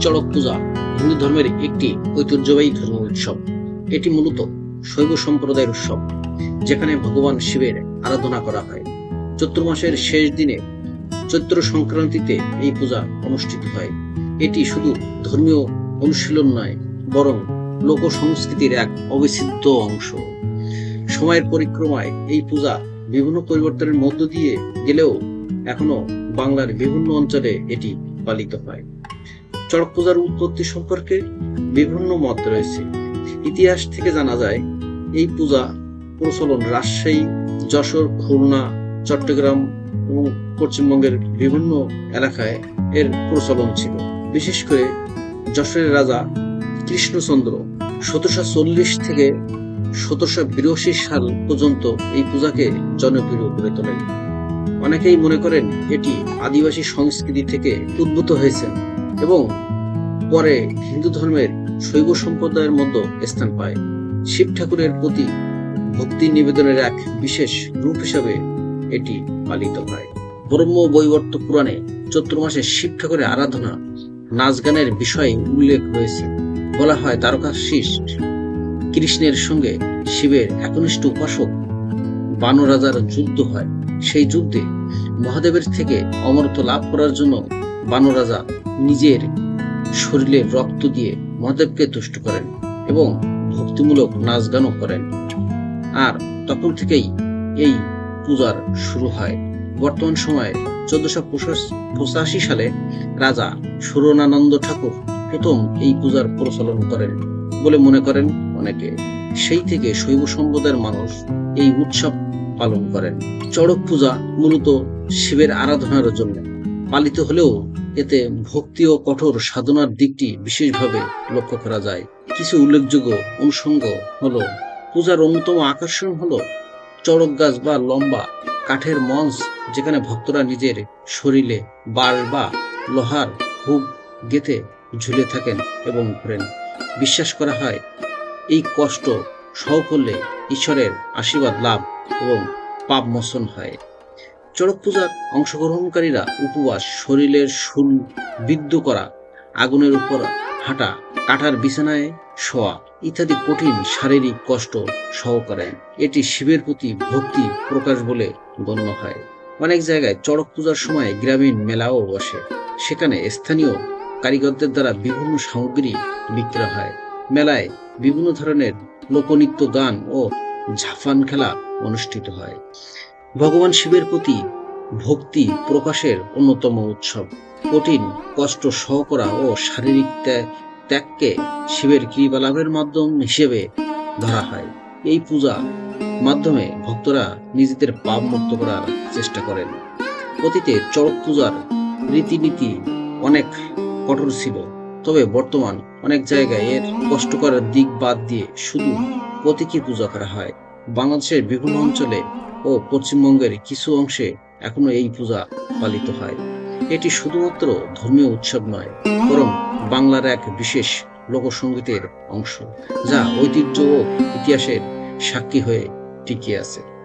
চড়ক পূজা হিন্দু ধর্মের একটি ঐতিহ্যবাহী ধর্ম উৎসব। এটি মূলত শৈব সম্প্রদায়ের উৎসব, যেখানে ভগবান শিবের আরাধনা করা হয়। চৈত্র মাসের শেষ দিনে চৈত্র সংক্রান্তিতে এই পূজা অনুষ্ঠিত হয়। এটি শুধু ধর্মীয় অনুশীলন নয়, বরং লোক সংস্কৃতির এক অবিচ্ছেদ্য অংশ। সময়ের পরিক্রমায় এই পূজা বিভিন্ন পরিবর্তনের মধ্য দিয়ে গেলেও এখনও বাংলার বিভিন্ন অঞ্চলে এটি পালিত হয়। চড়ক পূজার উৎপত্তি সম্পর্কে বিভিন্ন মত রয়েছে। ইতিহাস থেকে জানা যায়, এই পূজা প্রচলন রাজশাহী, যশোর, খুলনা, চট্টগ্রাম এবং পশ্চিমবঙ্গের বিভিন্ন এলাকায় এর প্রচলন ছিল। বিশেষ করে যশোরের রাজা কৃষ্ণচন্দ্র সতেরোশো চল্লিশ থেকে সতেরোশো বিরাশি সাল পর্যন্ত এই পূজাকে জনপ্রিয় করে তোলেন। অনেকেই মনে করেন, এটি আদিবাসী সংস্কৃতি থেকে উদ্ভূত হয়েছে। এবং পরে হিন্দু ধর্মের শৈব সম্প্রদায়ের মধ্যে স্থান পায়। শিব ঠাকুরের প্রতি ভক্তি নিবেদনের এক বিশেষ রূপ হিসাবে এটি পালিত হয়। ব্রহ্ম বৈবর্ত পুরাণে চৈত্র মাসে শিব ঠাকুরের আরাধনা নাচ গানের বিষয়ে উল্লেখ রয়েছে। বলা হয় তারকাশিস কৃষ্ণের সঙ্গে শিবের একনিষ্ঠ উপাসক বানর রাজার যুদ্ধ হয়। সেই যুদ্ধে মহাদেবের থেকে অমরত্ব লাভ করার জন্য বানর রাজা নিজের শরীরে রক্ত দিয়ে মহাদেবকে তুষ্ট করেন এবং ভক্তিমূলক নাচ গানও করেন। আর তখন থেকেই এই পূজার শুরু হয়। বর্তমান সময়ে চোদ্দশো পঁচাশি সালে রাজা সুরনানন্দ ঠাকুর প্রথম এই পূজার প্রচলন করেন বলে মনে করেন অনেকে। সেই থেকে শৈব সম্প্রদায়ের মানুষ এই উৎসব পালন করেন। চড়ক পূজা মূলত শিবের আরাধনার জন্য পালিত হলেও এতে ভক্তি ও কঠোর সাধনার দিকটি বিশেষভাবে লক্ষ্য করা যায়। কিছু উল্লেখযোগ্য অনুষঙ্গ হলো, পূজার অন্যতম আকর্ষণ হলো চড়ক গাছ বা লম্বা কাঠের মঞ্চ যেখানে ভক্তরা নিজের শরীরে বাঁশ বা লোহার হুক গেথে ঝুলে থাকেন এবং ঘোরেন। বিশ্বাস করা হয়, এই কষ্ট সহ করলে ঈশ্বরের আশীর্বাদ লাভ এবং পাপ মোচন হয়। চড়ক পূজার অংশগ্রহণকারীরা উপবাস, শরীরের শুল বিদ্ধ করা, আগুনের উপর হাঁটা কাটার বিছানায় শোয়া ইত্যাদি কঠিন শারীরিক কষ্ট সহ করেন এটি শিবের প্রতি ভক্তি প্রকাশ বলে গণ্য হয়। অনেক জায়গায় চড়ক পূজার সময় গ্রামীণ মেলাও বসে। সেখানে স্থানীয় কারিগরদের দ্বারা বিভিন্ন সামগ্রী বিক্রয় হয়। মেলায় বিভিন্ন ধরনের লোকনৃত্য গান ও ঝাফান খেলা অনুষ্ঠিত হয়। ভগবান শিবের প্রতি ভক্তি প্রকাশের অন্যতম উৎসব। কঠিন কষ্ট সহ করা ও শারীরিক ত্যাগ- ত্যাগকে শিবের কৃপা লাভের মাধ্যম হিসেবে ধরা হয়। এই পূজা মাধ্যমে ভক্তরা নিজেদের পাপ মুক্ত করার চেষ্টা করেন। অতীতে চড়ক পূজার রীতিনীতি অনেক কঠোর ছিল, তবে বর্তমান অনেক জায়গায় এর কষ্টকর দিক বাদ দিয়ে শুধু প্রতীকী পূজা করা হয়। বাংলাদেশের বিভিন্ন অঞ্চলে ও পশ্চিমবঙ্গের কিছু অংশে এখনও এই পূজা পালিত হয়। এটি শুধুমাত্র ধর্মীয় উৎসব নয়, বরং বাংলার এক বিশেষ লোকসঙ্গীতের অংশ, যা ঐতিহ্য ও ইতিহাসের সাক্ষী হয়ে টিকে আছে।